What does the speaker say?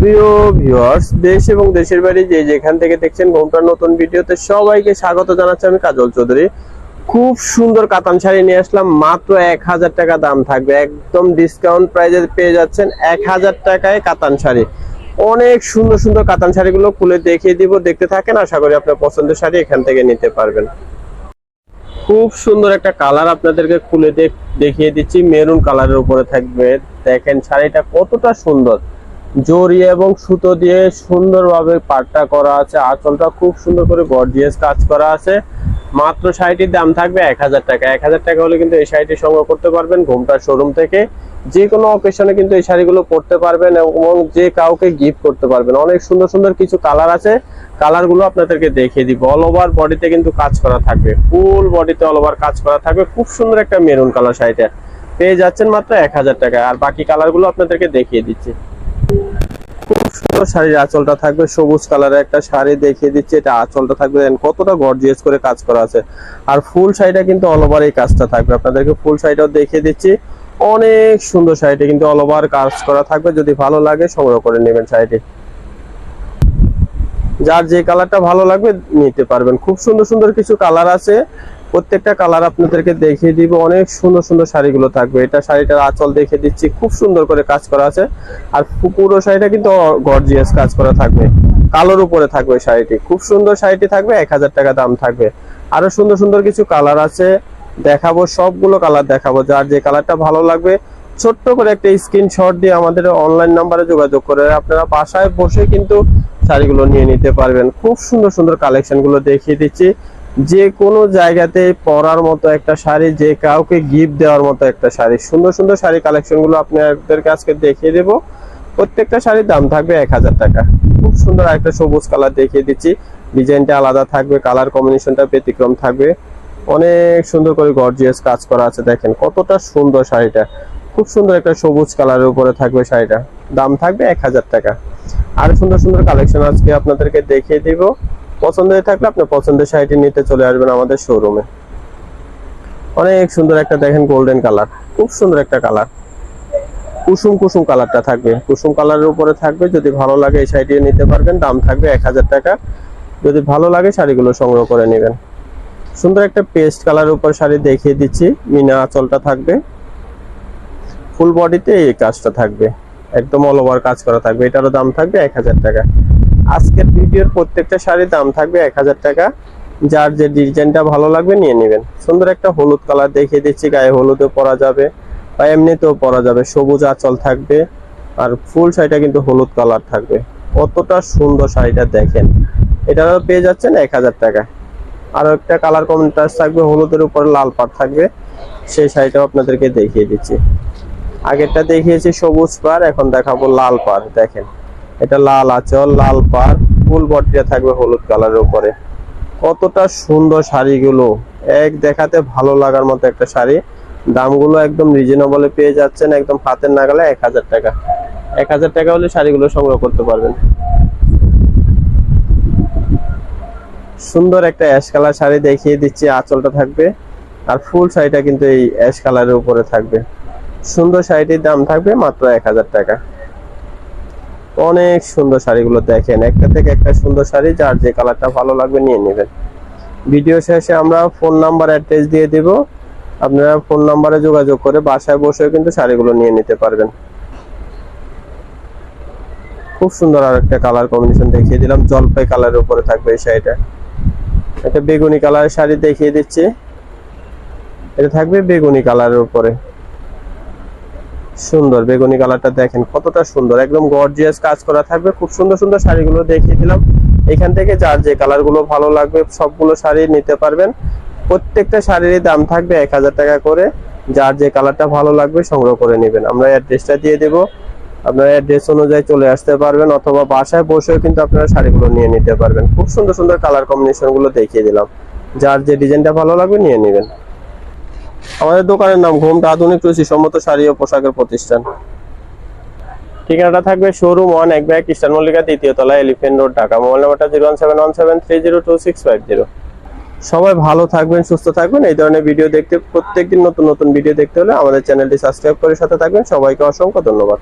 প্রিয় ভিউয়ার্স দেশ এবং দেশের বাইরে যে যেখান থেকে দেখছেন ঘুমটার নতুন ভিডিওতে সবাইকে স্বাগত জানাচ্ছি আমি কাজল চৌধুরী। খুব সুন্দর কাতান শাড়ি নিয়ে আসলাম, মাত্র এক হাজার টাকা দাম থাকবে। একদম ডিসকাউন্ট প্রাইজে পেয়ে যাচ্ছেন এক হাজার টাকায় কাতান শাড়ি। অনেক সুন্দর সুন্দর কাতান শাড়িগুলো খুলে দেখিয়ে দিব, দেখতে থাকেন, আশা করি আপনার পছন্দের শাড়ি এখান থেকে নিতে পারবেন। খুব সুন্দর একটা কালার আপনাদেরকে খুলে দেখ- দেখিয়ে দিচ্ছি, মেরুন কালারের উপরে থাকবে। দেখেন শাড়িটা কতটা সুন্দর। জড়ি এবং সুতো দিয়ে সুন্দরভাবে পাটটা করা আছে। আঁচলটা খুব সুন্দর করে গর্জিয়াস কাজ করা আছে। মাত্র শাড়িটির দাম থাকবে এক হাজার টাকা। এক হাজার টাকা হলে কিন্তু এই শাড়িটি সংগ্রহ করতে পারবেন ঘুমটার শোরুম থেকে। যে কোনো অকেশনে কিন্তু এই শাড়িগুলো পরতে পারবেন এবং যে কাউকে গিফট করতে পারবেন। অনেক সুন্দর সুন্দর কিছু কালার আছে। কালারগুলো আপনাদেরকে দেখিয়ে দিব। অল ওভার বডিতে কিন্তু কাজ করা থাকবে। ফুল বডিতে অল ওভার কাজ করা থাকবে। খুব সুন্দর একটা মেরুন কালার শাড়িটা। পেয়ে যাচ্ছেন মাত্র এক হাজার টাকা আর বাকি কালারগুলো আপনাদেরকে দেখিয়ে দিচ্ছি। সুন্দর শাড়ির আঁচলটা থাকবে, সবুজ কালারের একটা শাড়ি দেখিয়ে দিচ্ছি, এটা আঁচলটা থাকবে দেখেন কতটা গর্জিয়াস করে কাজ করা আছে। আর ফুল শাড়িটা কিন্তু অল ওভার এই কাজটা থাকবে। আপনাদেরকে ফুল শাড়িটাও দেখিয়ে দিচ্ছি। অনেক সুন্দর শাড়িটা কিন্তু অল ওভার কাজ করা থাকবে। যদি ভালো লাগে সংগ্রহ করে নেবেন শাড়িটি। যার যে কালারটা ভালো লাগবে নিতে পারবেন। খুব সুন্দর সুন্দর কিছু কালার আছে। প্রত্যেকটা কালার আপনাদেরকে দেখিয়ে দিব। অনেক সুন্দর সুন্দর শাড়িগুলো থাকবে। এটা শাড়িটার আঁচল দেখে দিচ্ছি। খুব সুন্দর করে কাজ করা আছে। আর পুরো শাড়িটা কিন্তু গর্জিয়াস কাজ করা থাকবে। কালোর উপরে থাকবে শাড়িটি। খুব সুন্দর শাড়িটি থাকবে, এক হাজার টাকা দাম থাকবে। আরও সুন্দর সুন্দর কিছু কালার আছে। দেখাবো, সবগুলো কালার দেখাবো। যার যে কালারটা ভালো লাগবে, ছোট্ট করে একটা স্ক্রিনশট দিয়ে আমাদের অনলাইন নাম্বারে যোগাযোগ করে আপনারা বাসায় বসে কিন্তু শাড়িগুলো নিয়ে নিতে পারবেন। খুব সুন্দর সুন্দর কালেকশনগুলো দেখিয়ে দিচ্ছি। যে কোনো জায়গাতে পরার মতো একটা শাড়ি, যে কাউকে গিফট দেওয়ার মতো একটা শাড়ি। সুন্দর সুন্দর শাড়ি কালেকশনগুলো আপনাদেরকে আজকে দেখিয়ে দেবো। প্রত্যেকটা শাড়ির দাম থাকবে এক হাজার টাকা। খুব সুন্দর একটা সবুজ কালার দেখিয়ে দিচ্ছি। ডিজাইনটা আলাদা থাকবে কালার কম্বিনেশনটা ব্যতিক্রম থাকবে। অনেক সুন্দর করে গর্জিয়াস কাজ করা আছে, দেখেন। কতটা সুন্দর শাড়িটা। খুব সুন্দর একটা সবুজ কালারের উপরে থাকবে শাড়িটা। দাম থাকবে এক হাজার টাকা। আর সুন্দর সুন্দর কালেকশন আজকে আপনাদেরকে দেখিয়ে দিব। পছন্দ হয়ে থাকলে আপনার পছন্দের শাড়িটি নিতে চলে আসবেন আমাদের শোরুমে অনেক সুন্দর একটা দেখেন গোল্ডেন কালার খুব সুন্দর একটা কালার কুসুম কুসুম কালারটা থাকবে। কুসুম কালারের উপরে থাকবে, যদি ভালো লাগে এই শাড়িটি নিতে পারবেন, দাম থাকবে এক হাজার টাকা। যদি ভালো লাগে শাড়িগুলো সংগ্রহ করে নেবেন। সুন্দর একটা পেস্ট কালারের উপর শাড়ি দেখিয়ে দিচ্ছি, মিনা আঁচলটা থাকবে। ফুল বডিতে এই কাজটা থাকবে। একদম অল ওভার কাজ করা থাকবে। এটারও দাম থাকবে এক হাজার টাকা। আজকের ভিডিওর প্রত্যেকটা শাড়ির দাম থাকবে এক হাজার টাকা। যার যে ডিজাইনটা ভালো লাগবে নিয়ে নেবেন। সুন্দর একটা হলুদ কালার দেখিয়ে দিচ্ছি, গায়ে হলুদও পরা যাবে বা এমনিতেও পরা যাবে। সবুজ আঁচল থাকবে আর ফুল শাড়িটা কিন্তু হলুদ কালার থাকবে। কতটা সুন্দর শাড়িটা দেখেন। এটারও পেয়ে যাচ্ছেন এক হাজার টাকা। আরও একটা কালার কমেন্টাস থাকবে, হলুদের উপরে লাল পাট থাকবে। সেই শাড়িটাও আপনাদেরকে দেখিয়ে দিচ্ছি। আগেরটা দেখিয়েছি সবুজ পার এখন দেখাবো লাল পার দেখেন। এটা লাল আঁচল লাল পার। ফুল বডিটা থাকবে হলুদ কালারের উপরে। কতটা সুন্দর শাড়িগুলো। এক দেখাতে ভালো লাগার মতো একটা শাড়ি। দামগুলো একদম রিজনেবলে পেয়ে যাচ্ছেন একদম হাতের নাগালে এক হাজার টাকা। এক হাজার টাকা হলে শাড়িগুলো সংগ্রহ করতে পারবেন। সুন্দর একটা অ্যাশ কালার শাড়ি দেখিয়ে দিচ্ছি, আঁচলটা থাকবে। আর ফুল শাড়িটা কিন্তু এই অ্যাশ কালারের উপরে থাকবে। সুন্দর শাড়িটির দাম থাকবে মাত্র এক হাজার টাকা। অনেক সুন্দর শাড়িগুলো দেখেন। একটা থেকে একটা সুন্দর শাড়ি, যার যে কালারটা ভালো লাগবে নিয়ে নেবেন। ভিডিও শেষে আমরা ফোন নাম্বার অ্যাড্রেস দিয়ে দিব। আপনারা ফোন নাম্বারে যোগাযোগ করে বাসায় বসেও কিন্তু শাড়িগুলো নিয়ে নিতে পারবেন। খুব সুন্দর আর একটা কালার কম্বিনেশন দেখিয়ে দিলাম। জলপাই কালারের উপরে থাকবে এই শাড়িটা। একটা বেগুনি কালারের শাড়ি দেখিয়ে দিচ্ছি। এটা থাকবে বেগুনি কালারের উপরে। সুন্দর বেগুনি কালারটা দেখেন, কতটা সুন্দর। একদম গর্জিয়াস কাজ করা থাকবে। খুব সুন্দর সুন্দর শাড়িগুলো দেখিয়ে দিলাম। এখান থেকে যার যে কালারগুলো ভালো লাগবে, সবগুলো শাড়ি নিতে পারবেন। প্রত্যেকটা শাড়ির দাম থাকবে এক হাজার টাকা করে। যার যে কালারটা ভালো লাগবে, সংগ্রহ করে নেবেন। আমরা অ্যাড্রেসটা দিয়ে দেবো। আপনার অ্যাড্রেস অনুযায়ী চলে আসতে পারবেন, অথবা বাসায় বসেও কিন্তু আপনারা শাড়িগুলো নিয়ে নিতে পারবেন। খুব সুন্দর সুন্দর কালার কম্বিনেশনগুলো দেখিয়ে দিলাম। যার যে ডিজাইনটা ভালো লাগবে, নিয়ে নেবেন। আমাদের দোকানের নাম ঘুমটা আধুনিক রুচি সম্মত শাড়ি ও পোশাকের প্রতিষ্ঠান। ঠিকানাটা থাকবে শোরুম ওয়ান এক ব্যাগ ইস্টার মল্লিকা দ্বিতীয় তলা এলিফেন্ট রোড ঢাকা। মোবাইল নাম্বারটা zero one seven one seven three zero two six five zero সবাই ভালো থাকবেন সুস্থ থাকবেন। এই ধরনের ভিডিও দেখতে প্রত্যেকদিন নতুন নতুন ভিডিও দেখতে হলে আমাদের চ্যানেলটি সাবস্ক্রাইব করে সাথে থাকবেন। সবাইকে অসংখ্য ধন্যবাদ।